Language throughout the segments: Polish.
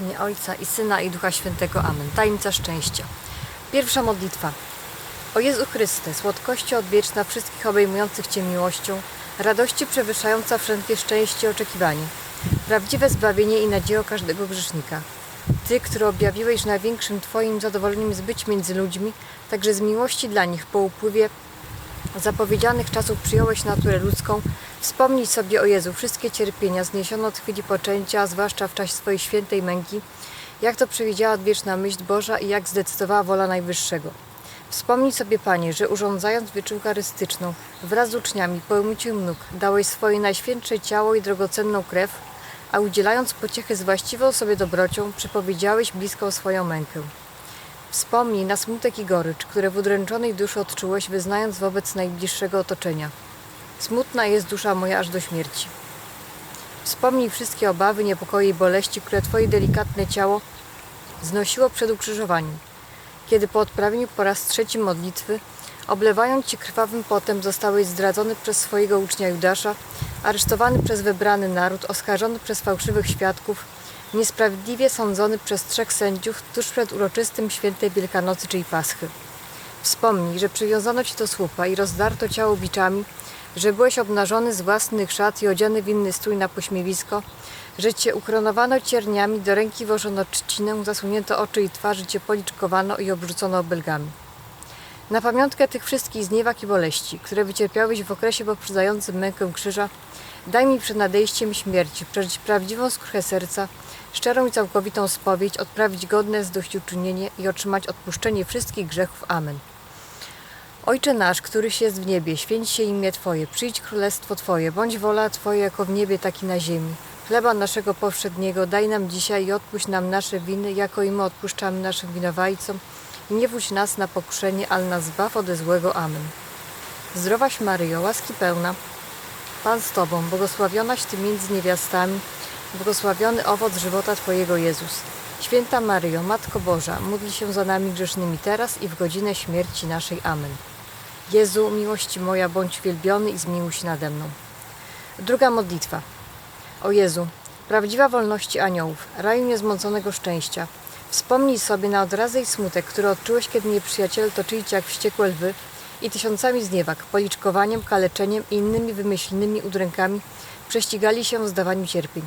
Imię Ojca i Syna i Ducha Świętego. Amen. Tajemnica szczęścia. Pierwsza modlitwa. O Jezu Chryste, słodkości odwieczna wszystkich obejmujących Cię miłością, radości przewyższająca wszelkie szczęście i oczekiwanie, prawdziwe zbawienie i nadzieję każdego grzesznika. Ty, który objawiłeś, największym Twoim zadowoleniem jest być między ludźmi, także z miłości dla nich po upływie zapowiedzianych czasów przyjąłeś naturę ludzką, wspomnij sobie o Jezu wszystkie cierpienia zniesiono od chwili poczęcia, zwłaszcza w czasie swojej świętej męki, jak to przewidziała odwieczna myśl Boża i jak zdecydowała wola Najwyższego. Wspomnij sobie, Panie, że urządzając wieczór eucharystyczną wraz z uczniami po umyciu im nóg dałeś swoje najświętsze ciało i drogocenną krew, a udzielając pociechy z właściwą sobie dobrocią, przypowiedziałeś bliską swoją mękę. Wspomnij na smutek i gorycz, które w udręczonej duszy odczułeś, wyznając wobec najbliższego otoczenia. Smutna jest dusza moja aż do śmierci. Wspomnij wszystkie obawy, niepokoje i boleści, które Twoje delikatne ciało znosiło przed ukrzyżowaniem. Kiedy po odprawieniu po raz trzeci modlitwy, oblewając Cię krwawym potem, zostałeś zdradzony przez swojego ucznia Judasza, aresztowany przez wybrany naród, oskarżony przez fałszywych świadków, niesprawiedliwie sądzony przez trzech sędziów tuż przed uroczystym świętej Wielkanocy, czyli Paschy. Wspomnij, że przywiązano Ci do słupa i rozdarto ciało biczami, że byłeś obnażony z własnych szat i odziany w inny strój na pośmiewisko, że Cię ukronowano cierniami, do ręki włożono trzcinę, zasunięto oczy i twarzy Cię policzkowano i obrzucono obelgami. Na pamiątkę tych wszystkich zniewag i boleści, które wycierpiałeś w okresie poprzedzającym mękę krzyża, daj mi przed nadejściem śmierci przeżyć prawdziwą skruchę serca, szczerą i całkowitą spowiedź, odprawić godne zdośćuczynienie i otrzymać odpuszczenie wszystkich grzechów. Amen. Ojcze nasz, któryś jest w niebie, święć się imię Twoje, przyjdź królestwo Twoje, bądź wola Twoja jako w niebie, tak i na ziemi. Chleba naszego powszedniego daj nam dzisiaj i odpuść nam nasze winy, jako i my odpuszczamy naszym winowajcom. I nie wódź nas na pokuszenie, ale nas zbaw ode złego. Amen. Zdrowaś Maryjo, łaski pełna, Pan z Tobą, błogosławionaś Ty między niewiastami, błogosławiony owoc żywota Twojego Jezus. Święta Maryjo, Matko Boża, módl się za nami grzesznymi teraz i w godzinę śmierci naszej. Amen. Jezu, miłości moja, bądź wielbiony i zmiłuj się nade mną. Druga modlitwa. O Jezu, prawdziwa wolności aniołów, raju niezmąconego szczęścia, wspomnij sobie na odrazę i smutek, który odczułeś, kiedy nieprzyjaciele toczyli Cię jak wściekłe lwy i tysiącami zniewag, policzkowaniem, kaleczeniem i innymi wymyślnymi udrękami prześcigali się w zdawaniu cierpień.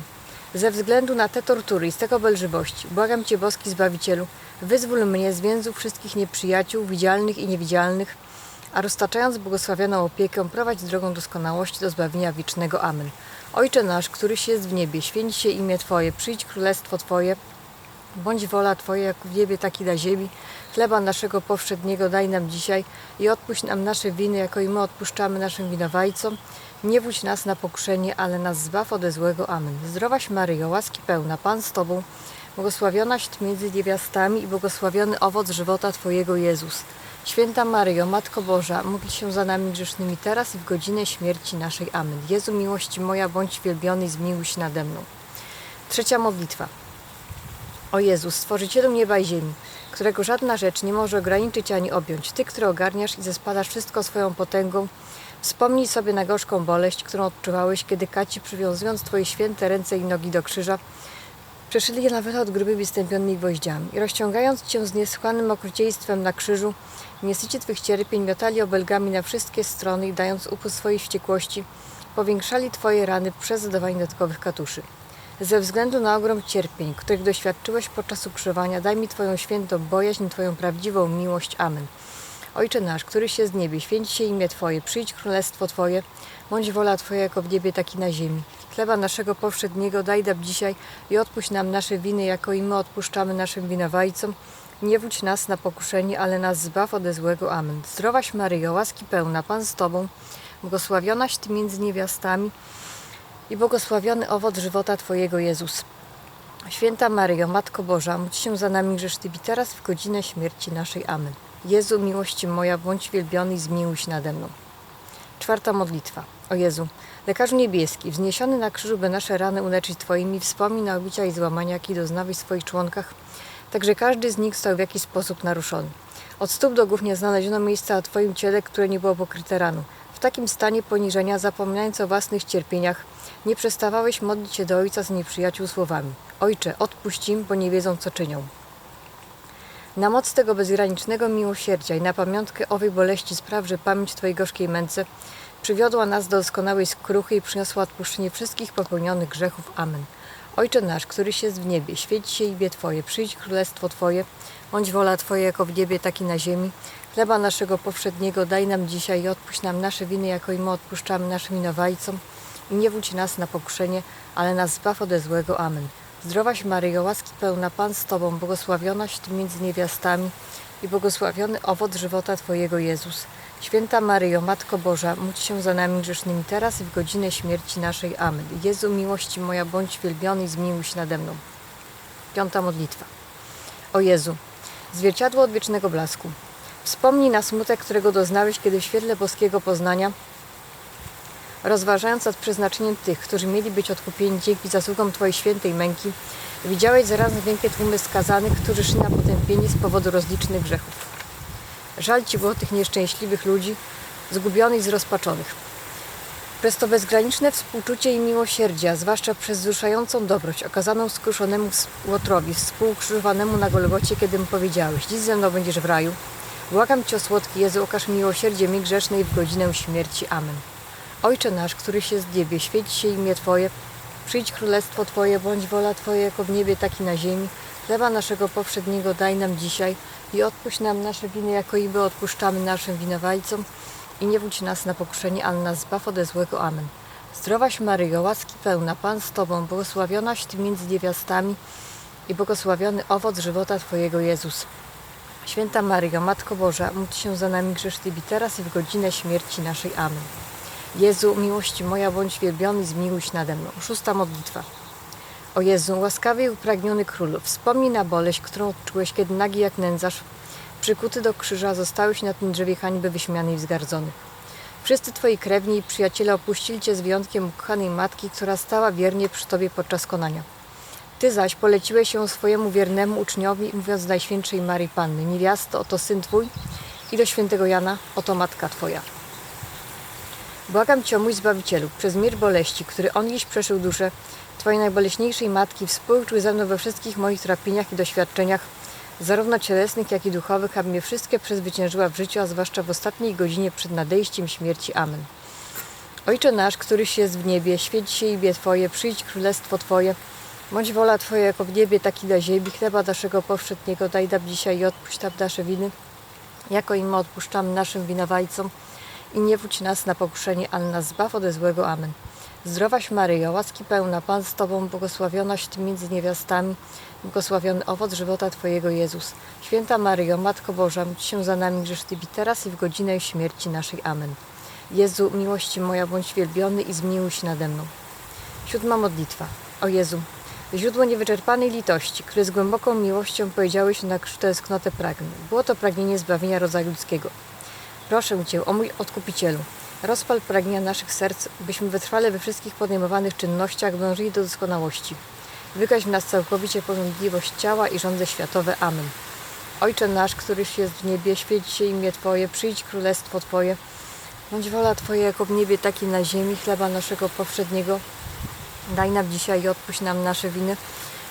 Ze względu na te tortury i z tego belżywości, błagam Cię, boski Zbawicielu, wyzwól mnie z więzów wszystkich nieprzyjaciół, widzialnych i niewidzialnych, a roztaczając błogosławioną opiekę, prowadź drogą doskonałości do zbawienia wiecznego. Amen. Ojcze nasz, któryś jest w niebie, święć się imię Twoje, przyjdź królestwo Twoje, bądź wola Twoja, jak w niebie, tak i na ziemi. Chleba naszego powszedniego daj nam dzisiaj i odpuść nam nasze winy, jako i my odpuszczamy naszym winowajcom. Nie wódź nas na pokuszenie, ale nas zbaw ode złego. Amen. Zdrowaś Maryjo, łaski pełna, Pan z Tobą, błogosławionaś między niewiastami i błogosławiony owoc żywota Twojego Jezus. Święta Maryjo, Matko Boża, módl się za nami grzesznymi teraz i w godzinę śmierci naszej. Amen. Jezu, miłości moja, bądź wielbiony i zmiłuj się nade mną. Trzecia modlitwa. O Jezu, Stworzycielu nieba i ziemi, którego żadna rzecz nie może ograniczyć ani objąć, Ty, który ogarniasz i zespadasz wszystko swoją potęgą, wspomnij sobie na gorzką boleść, którą odczuwałeś, kiedy kaci, przywiązując Twoje święte ręce i nogi do krzyża, przeszyli je nawet od grubymi stępionymi gwoździami i rozciągając Cię z niesłychanym okrucieństwem na krzyżu, w niesycie Twych cierpień miotali obelgami na wszystkie strony i dając upust swojej wściekłości, powiększali Twoje rany przez zadawanie dodatkowych katuszy. Ze względu na ogrom cierpień, których doświadczyłeś podczas ukrzyżowania, daj mi Twoją świętą bojaźń, Twoją prawdziwą miłość. Amen. Ojcze nasz, któryś jest w niebie, święć się imię Twoje, przyjdź królestwo Twoje, bądź wola Twoja jako w niebie, tak i na ziemi. Chleba naszego powszedniego daj nam dzisiaj i odpuść nam nasze winy, jako i my odpuszczamy naszym winowajcom. Nie wódź nas na pokuszenie, ale nas zbaw ode złego. Amen. Zdrowaś Maryjo, łaski pełna, Pan z Tobą, błogosławionaś Ty między niewiastami i błogosławiony owoc żywota Twojego Jezus. Święta Maryjo, Matko Boża, módl się za nami grzesznymi teraz w godzinę śmierci naszej. Amen. Jezu, miłości moja, bądź wielbiony i zmiłuj się nade mną. Czwarta modlitwa. O Jezu, lekarzu niebieski, wzniesiony na krzyżu, by nasze rany uleczyć Twoimi, wspomnij na obicia i złamania, jakie doznałeś w swoich członkach, także każdy z nich został w jakiś sposób naruszony. Od stóp do głów nie znaleziono miejsca na Twoim ciele, które nie było pokryte raną. W takim stanie poniżenia, zapominając o własnych cierpieniach, nie przestawałeś modlić się do Ojca z nieprzyjaciół słowami. Ojcze, odpuść im, bo nie wiedzą, co czynią. Na moc tego bezgranicznego miłosierdzia i na pamiątkę owej boleści spraw, że pamięć Twojej gorzkiej męce przywiodła nas do doskonałej skruchy i przyniosła odpuszczenie wszystkich popełnionych grzechów. Amen. Ojcze nasz, któryś jest w niebie, świeć się imię Twoje, przyjdź królestwo Twoje, bądź wola Twoja jako w niebie, tak i na ziemi. Chleba naszego powszedniego daj nam dzisiaj i odpuść nam nasze winy, jako i my odpuszczamy naszym winowajcom. I nie wódź nas na pokuszenie, ale nas zbaw ode złego. Amen. Zdrowaś Maryjo, łaski pełna Pan z Tobą, błogosławionaś Ty między niewiastami i błogosławiony owoc żywota Twojego Jezus. Święta Maryjo, Matko Boża, módl się za nami grzesznymi teraz i w godzinę śmierci naszej. Amen. Jezu, miłości moja, bądź wielbiony i zmiłuj się nade mną. Piąta modlitwa. O Jezu, zwierciadło odwiecznego blasku. Wspomnij na smutek, którego doznałeś, kiedy w świetle boskiego poznania, rozważając nad przeznaczeniem tych, którzy mieli być odkupieni dzięki zasługom Twojej świętej męki, widziałeś zarazem wielkie tłumy skazanych, którzy szli na potępienie z powodu rozlicznych grzechów. Żal Ci było tych nieszczęśliwych ludzi, zgubionych i zrozpaczonych. Przez to bezgraniczne współczucie i miłosierdzia, zwłaszcza przez wzruszającą dobroć okazaną skruszonemu Łotrowi, współkrzyżowanemu na Golgocie, kiedy mu powiedziałeś, dziś ze mną będziesz w raju, błagam Cię o słodki Jezu, okaż miłosierdzie mi grzesznej w godzinę śmierci. Amen. Ojcze nasz, któryś jest w niebie, świeć się imię Twoje, przyjdź królestwo Twoje, bądź wola Twoja jako w niebie, tak i na ziemi. Chleba naszego powszedniego daj nam dzisiaj i odpuść nam nasze winy, jako i my odpuszczamy naszym winowajcom. I nie wódź nas na pokuszenie, ale nas zbaw ode złego. Amen. Zdrowaś Maryjo, łaski pełna, Pan z Tobą, błogosławionaś Ty między niewiastami i błogosławiony owoc żywota Twojego Jezus. Święta Maryjo, Matko Boża, módl się za nami grzesznymi teraz i w godzinę śmierci naszej. Amen. Jezu, miłości moja, bądź wielbiony zmiłuj się nade mną. Szósta modlitwa. O Jezu, łaskawy i upragniony Królu, wspomnij na boleść, którą odczułeś, kiedy nagi jak nędzarz, przykuty do krzyża, zostałeś na tym drzewie hańby wyśmiany i wzgardzony. Wszyscy Twoi krewni i przyjaciele opuścili Cię z wyjątkiem ukochanej matki, która stała wiernie przy Tobie podczas konania. Ty zaś poleciłeś się swojemu wiernemu uczniowi, mówiąc Najświętszej Marii Panny, niewiasto, oto syn Twój i do świętego Jana, oto matka Twoja. Błagam Cię o mój Zbawicielu, przez mir boleści, który On dziś przeszył duszę Twojej najboleśniejszej Matki, współczuj ze mną we wszystkich moich trapieniach i doświadczeniach, zarówno cielesnych, jak i duchowych, aby mnie wszystkie przezwyciężyła w życiu, a zwłaszcza w ostatniej godzinie przed nadejściem śmierci. Amen. Ojcze nasz, któryś jest w niebie, świeć się imię Twoje, przyjdź królestwo Twoje, bądź wola Twoja jako w niebie, tak i na ziemi. Chleba naszego powszedniego daj nam dzisiaj i odpuść nam nasze winy, jako i my odpuszczamy naszym winowajcom. I nie wódź nas na pokuszenie, ale nas zbaw ode złego. Amen. Zdrowaś Maryjo, łaski pełna, Pan z Tobą, błogosławionaś Ty między niewiastami, błogosławiony owoc żywota Twojego Jezus. Święta Maryjo, Matko Boża, módl się za nami grzesznymi teraz i w godzinę śmierci naszej. Amen. Jezu, miłości moja, bądź wielbiony i zmiłuj się nade mną. Siódma modlitwa. O Jezu, źródło niewyczerpanej litości, który z głęboką miłością powiedziałeś na krzyż tęsknotę pragnę. Było to pragnienie zbawienia rodzaju ludzkiego. Proszę Cię, o mój Odkupicielu, rozpal pragnienia naszych serc, byśmy wytrwale we wszystkich podejmowanych czynnościach dążyli do doskonałości. Wykaź w nas całkowicie porządliwość ciała i rządze światowe. Amen. Ojcze nasz, któryś jest w niebie, świeć się imię Twoje, przyjdź królestwo Twoje. Bądź wola Twoja jako w niebie, tak i na ziemi. Chleba naszego powszedniego daj nam dzisiaj i odpuść nam nasze winy,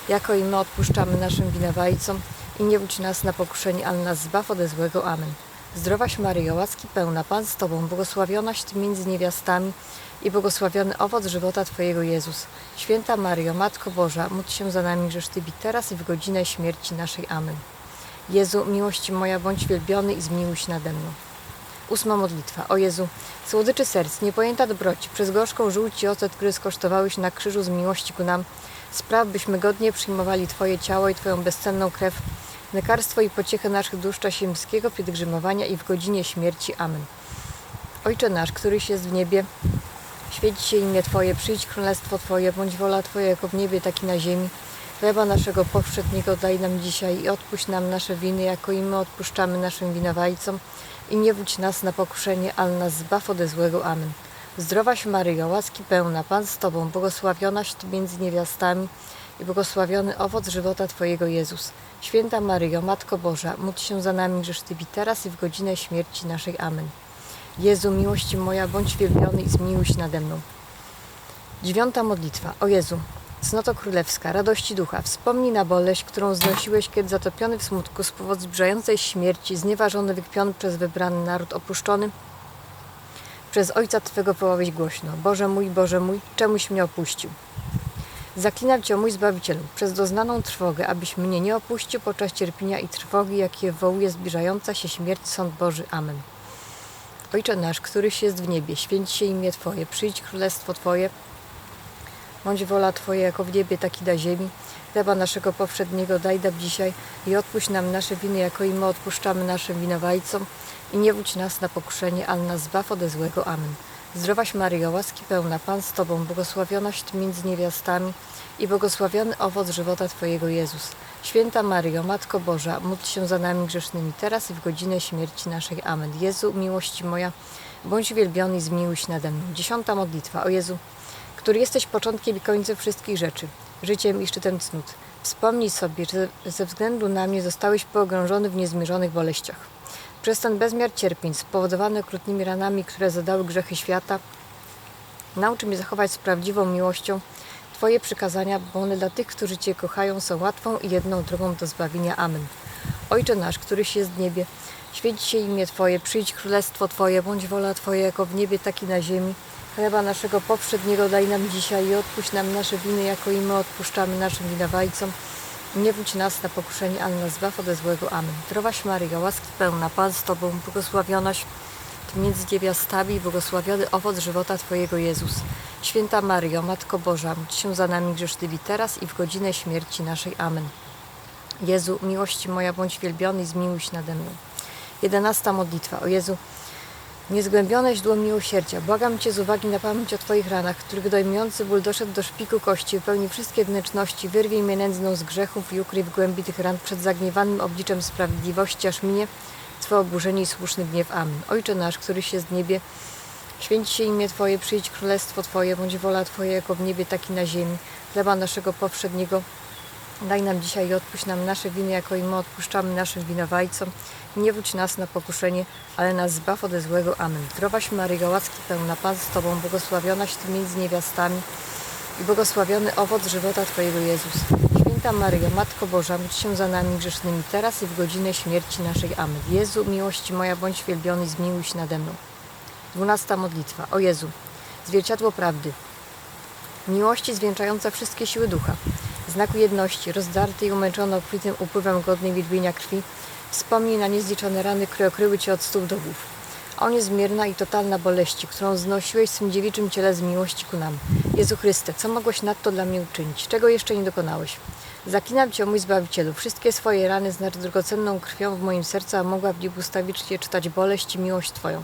jako i my odpuszczamy naszym winowajcom. I nie wódź nas na pokuszenie, ale nas zbaw ode złego. Amen. Zdrowaś Maryjo, łaski pełna, Pan z Tobą, błogosławionaś Ty między niewiastami i błogosławiony owoc żywota Twojego Jezus. Święta Maryjo, Matko Boża, módl się za nami grzesznymi teraz i w godzinę śmierci naszej. Amen. Jezu, miłości moja, bądź wielbiony i zmiłuj się nade mną. Ósma modlitwa. O Jezu, słodyczy serc, niepojęta dobroci, przez gorzką żółć i ocet, który skosztowałeś na krzyżu z miłości ku nam, spraw, byśmy godnie przyjmowali Twoje ciało i Twoją bezcenną krew, lekarstwo i pociechę naszych dusz w czasie ziemskiego pielgrzymowania i w godzinie śmierci. Amen. Ojcze nasz, któryś jest w niebie, świeć się imię Twoje, przyjdź królestwo Twoje, bądź wola Twoja jako w niebie, tak i na ziemi. Chleba naszego powszedniego daj nam dzisiaj i odpuść nam nasze winy, jako i my odpuszczamy naszym winowajcom. I nie wódź nas na pokuszenie, ale nas zbaw ode złego. Amen. Zdrowaś Maryjo, łaski pełna, Pan z Tobą, błogosławionaś Ty między niewiastami i błogosławiony owoc żywota Twojego Jezus. Święta Maryjo, Matko Boża, módl się za nami grzesznymi teraz i w godzinę śmierci naszej. Amen. Jezu, miłości moja, bądź wielbiony i zmiłuj się nade mną. Dziewiąta modlitwa. O Jezu, cnoto królewska, radości ducha, wspomnij na boleść, którą znosiłeś, kiedy zatopiony w smutku z powodu zbliżającej śmierci, znieważony, wykpiony przez wybrany naród, opuszczony przez Ojca Twego wołałeś głośno. Boże mój, Boże mój, czemuś mnie opuścił? Zaklinam Cię, mój Zbawicielu, przez doznaną trwogę, abyś mnie nie opuścił podczas cierpienia i trwogi, jakie wołuje zbliżająca się śmierć, sąd Boży. Amen. Ojcze nasz, któryś jest w niebie, święć się imię Twoje, przyjdź królestwo Twoje, bądź wola Twoja jako w niebie, tak i na ziemi. Chleba naszego powszedniego daj nam dzisiaj i odpuść nam nasze winy, jako i my odpuszczamy naszym winowajcom. I nie wódź nas na pokuszenie, ale nas zbaw ode złego. Amen. Zdrowaś Maryjo, łaski pełna, Pan z Tobą, błogosławionaś między niewiastami i błogosławiony owoc żywota Twojego Jezus. Święta Maryjo, Matko Boża, módl się za nami grzesznymi, teraz i w godzinę śmierci naszej. Amen. Jezu, miłości moja, bądź wielbiony i zmiłuj się nade mną. Dziesiąta modlitwa. O Jezu, który jesteś początkiem i końcem wszystkich rzeczy, życiem i szczytem cnót. Wspomnij sobie, że ze względu na mnie zostałeś pogrążony w niezmierzonych boleściach. Przez ten bezmiar cierpień spowodowany okrutnymi ranami, które zadały grzechy świata, nauczy mnie zachować z prawdziwą miłością Twoje przykazania, bo one dla tych, którzy Cię kochają, są łatwą i jedną drogą do zbawienia. Amen. Ojcze nasz, któryś jest w niebie, święć się imię Twoje, przyjdź królestwo Twoje, bądź wola Twoja jako w niebie, tak i na ziemi. Chleba naszego powszedniego daj nam dzisiaj i odpuść nam nasze winy, jako i my odpuszczamy naszym winowajcom. Nie wódź nas na pokuszenie, ale nas zbaw ode złego. Amen. Zdrowaś Maryjo, łaski pełna, Pan z Tobą, błogosławionaś Ty między niewiastami błogosławiony owoc żywota Twojego Jezus. Święta Maryjo, Matko Boża, módl się za nami grzesznymi teraz i w godzinę śmierci naszej. Amen. Jezu, miłości moja, bądź wielbiony i zmiłuj się nade mną. Jedenasta modlitwa. O Jezu, niezgłębione źdło miłosierdzia, błagam Cię z uwagi na pamięć o Twoich ranach, których dojmujący ból doszedł do szpiku kości, wypełni wszystkie wnętrzności, wyrwij mnie nędzną z grzechów i ukryj w głębi tych ran przed zagniewanym obliczem sprawiedliwości, aż minie Twoje oburzenie i słuszny gniew. Amen. Ojcze nasz, któryś jest w niebie, święć się imię Twoje, przyjdź królestwo Twoje, bądź wola Twoja jako w niebie, tak i na ziemi. Chleba naszego powszedniego Daj nam dzisiaj i odpuść nam nasze winy, jako i my odpuszczamy naszym winowajcom. Nie wódź nas na pokuszenie, ale nas zbaw ode złego. Amen. Zdrowaś Maryjo, łaski pełna, Pan z Tobą, błogosławionaś Ty między niewiastami i błogosławiony owoc żywota Twojego Jezus. Święta Maryjo, Matko Boża, módl się za nami grzesznymi, teraz i w godzinę śmierci naszej. Amen. Jezu, miłości moja, bądź wielbiony zmiłuj się nade mną. Dwunasta modlitwa. O Jezu, zwierciadło prawdy. Miłości zwieńczająca wszystkie siły ducha znaku jedności, rozdarty i umęczony obfitym upływem godnym wielbienia krwi, wspomnij na niezliczone rany, które okryły Cię od stóp do głów. O niezmierna i totalna boleści, którą znosiłeś w swym dziewiczym ciele z miłości ku nam. Jezu Chryste, co mogłeś nadto dla mnie uczynić? Czego jeszcze nie dokonałeś? Zaklinam Cię, mój Zbawicielu, wszystkie swoje rany znacz drogocenną krwią w moim sercu, a mogła w nich ustawicznie czytać boleść i miłość Twoją.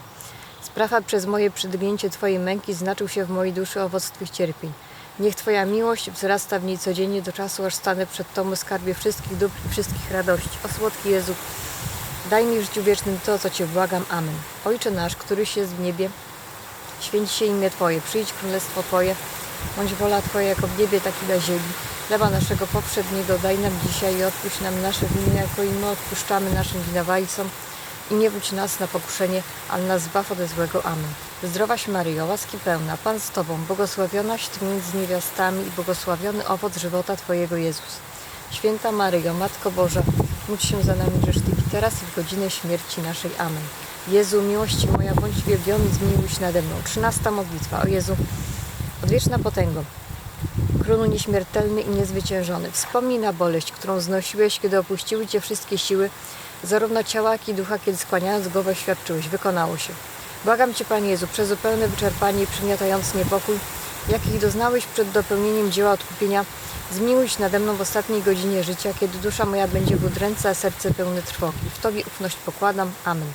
Sprawa przez moje przedmięcie Twojej męki znaczył się w mojej duszy owoc Twych cierpień. Niech Twoja miłość wzrasta w niej codziennie do czasu, aż stanę przed Tobą skarbie wszystkich dóbr i wszystkich radości. O słodki Jezu, daj mi w życiu wiecznym to, co Cię błagam. Amen. Ojcze nasz, któryś jest w niebie, święć się imię Twoje, przyjdź królestwo Twoje, bądź wola Twoja jako w niebie, tak i na ziemi. Chleba naszego powszedniego daj nam dzisiaj i odpuść nam nasze winy, jako i my odpuszczamy naszym winowajcom. I nie wódź nas na pokuszenie, ale nas zbaw ode złego. Amen. Zdrowaś Maryjo, łaski pełna, Pan z Tobą, błogosławionaś Ty między niewiastami i błogosławiony owoc żywota Twojego Jezus. Święta Maryjo, Matko Boża, módl się za nami grzesznymi, teraz i w godzinę śmierci naszej. Amen. Jezu, miłości moja, bądź wielbiony, zmiłuj się nade mną. Trzynasta modlitwa. O Jezu, odwieczna potęgo, królu nieśmiertelny i niezwyciężony, wspomnij na boleść, którą znosiłeś, kiedy opuściły Cię wszystkie siły, zarówno ciała, jak i ducha, kiedy skłaniając głowę świadczyłeś. Wykonało się. Błagam Cię, Panie Jezu, przez zupełne wyczerpanie i przygniatający niepokój, jakich doznałeś przed dopełnieniem dzieła odkupienia, zmiłuj się nade mną w ostatniej godzinie życia, kiedy dusza moja będzie w udręce, a serce pełne trwogi. W Tobie ufność pokładam. Amen.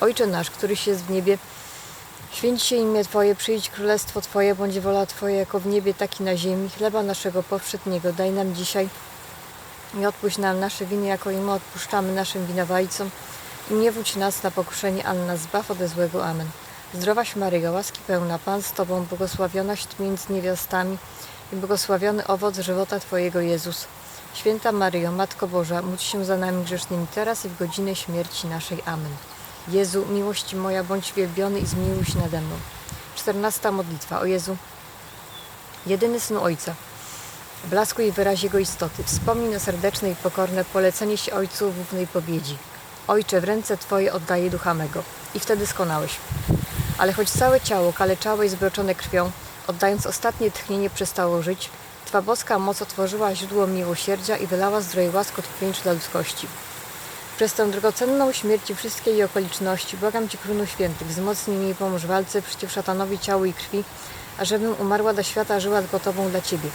Ojcze nasz, któryś jest w niebie, święć się imię Twoje, przyjdź królestwo Twoje, bądź wola Twoja jako w niebie, tak i na ziemi. Chleba naszego powszedniego daj nam dzisiaj i odpuść nam nasze winy, jako i my odpuszczamy naszym winowajcom. I nie wódź nas na pokuszenie, ale nas zbaw ode złego. Amen. Zdrowaś Maryjo, łaski pełna, Pan z Tobą, błogosławionaś między niewiastami i błogosławiony owoc żywota Twojego Jezus. Święta Maryjo, Matko Boża, módl się za nami grzesznymi teraz i w godzinę śmierci naszej. Amen. Jezu, miłości moja, bądź wielbiony i zmiłuj się nade mną. Czternasta modlitwa. O Jezu, jedyny Syn Ojca, blasku i wyraz Jego istoty, wspomnij na serdeczne i pokorne polecenie się Ojcu w ównej pobiedzi. Ojcze, w ręce Twoje oddaję ducha mego. I wtedy skonałeś. Ale choć całe ciało kaleczałe i zbroczone krwią, oddając ostatnie tchnienie przestało żyć, Twa boska moc otworzyła źródło miłosierdzia i wylała zdroje łask odkupieńczy dla ludzkości. Przez tę drogocenną śmierć i wszystkie jej okoliczności błagam Cię, Królu Świętych, wzmocnij mnie i pomóż walce przeciw szatanowi ciału i krwi, ażebym umarła do świata, żyła gotową dla Ciebie.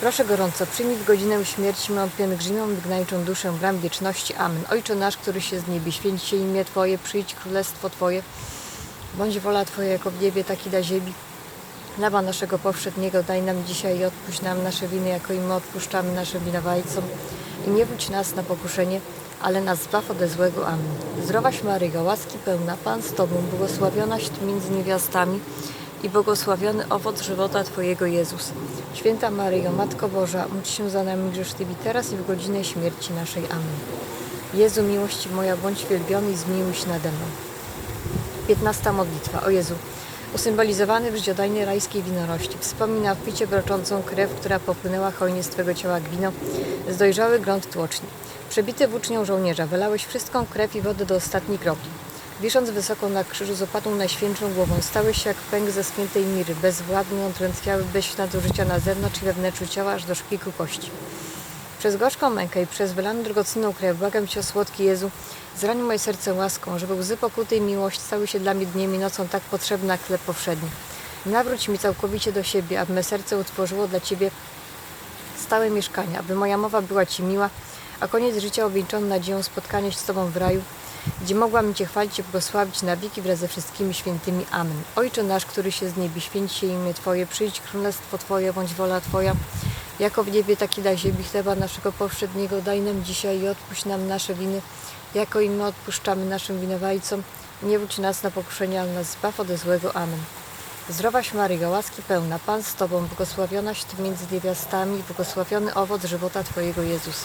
Proszę gorąco, przyjmij w godzinę śmierci moją pielgrzymą, wygnańczą duszę bram wieczności. Amen. Ojcze nasz, któryś jest w niebie, święć się imię Twoje, przyjdź królestwo Twoje. Bądź wola Twoja jako w niebie, tak i na ziemi. Chleba naszego powszedniego daj nam dzisiaj i odpuść nam nasze winy, jako i my odpuszczamy naszym winowajcom. I nie wódź nas na pokuszenie, ale nas zbaw ode złego. Amen. Zdrowaś Maryjo, łaski pełna, Pan z Tobą, błogosławionaś Ty między niewiastami i błogosławiony owoc żywota Twojego Jezus. Święta Maryjo, Matko Boża, módl się za nami grzesznymi teraz i w godzinę śmierci naszej. Amen. Jezu, miłości moja, bądź wielbiony i zmiłuj się nade mną. 15 modlitwa. O Jezu, usymbolizowany w życiodajnej rajskiej winorości, wspomina w picie broczącą krew, która popłynęła hojnie z Twego ciała jak wino, z dojrzały grunt tłoczni. Przebity włócznią żołnierza, wylałeś wszystką krew i wodę do ostatniej kropli. Wisząc wysoko na krzyżu z opatą najświętszą głową, stałeś się jak pęk ze spiętej miry, bezwładny, odrętwiały, bez nadużycia na zewnątrz i we wnętrzu ciała, aż do szpiku kości. Przez gorzką mękę i przez wylaną drogocenną krew błagam Cię słodki Jezu, zrań moje serce łaską, żeby łzy pokuty i miłość stały się dla mnie dniem i nocą tak potrzebna jak chleb powszedni. Nawróć mi całkowicie do siebie, aby me serce utworzyło dla Ciebie stałe mieszkanie, aby moja mowa była Ci miła, a koniec życia obwieńczony nadzieją spotkania się z Tobą w raju, gdzie mogłam Cię chwalić i błogosławić na wieki wraz ze wszystkimi świętymi. Amen. Ojcze nasz, który się z niebi, święć się imię Twoje, przyjdź królestwo Twoje, bądź wola Twoja, jako w niebie, tak i na ziemi. Chleba naszego powszedniego daj nam dzisiaj i odpuść nam nasze winy, jako i my odpuszczamy naszym winowajcom. Nie wódź nas na pokuszenie, ale nas zbaw ode złego. Amen. Zdrowaś Maryjo, łaski pełna, Pan z Tobą, błogosławionaś Ty między niewiastami błogosławiony owoc żywota Twojego Jezus.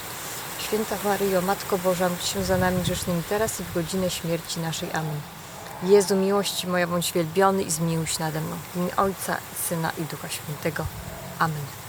Święta Maryjo, Matko Boża, módl się za nami grzesznymi teraz i w godzinę śmierci naszej. Amen. Jezu, miłości moja, bądź wielbiony i zmiłuj się nade mną. W imię Ojca, Syna i Ducha Świętego. Amen.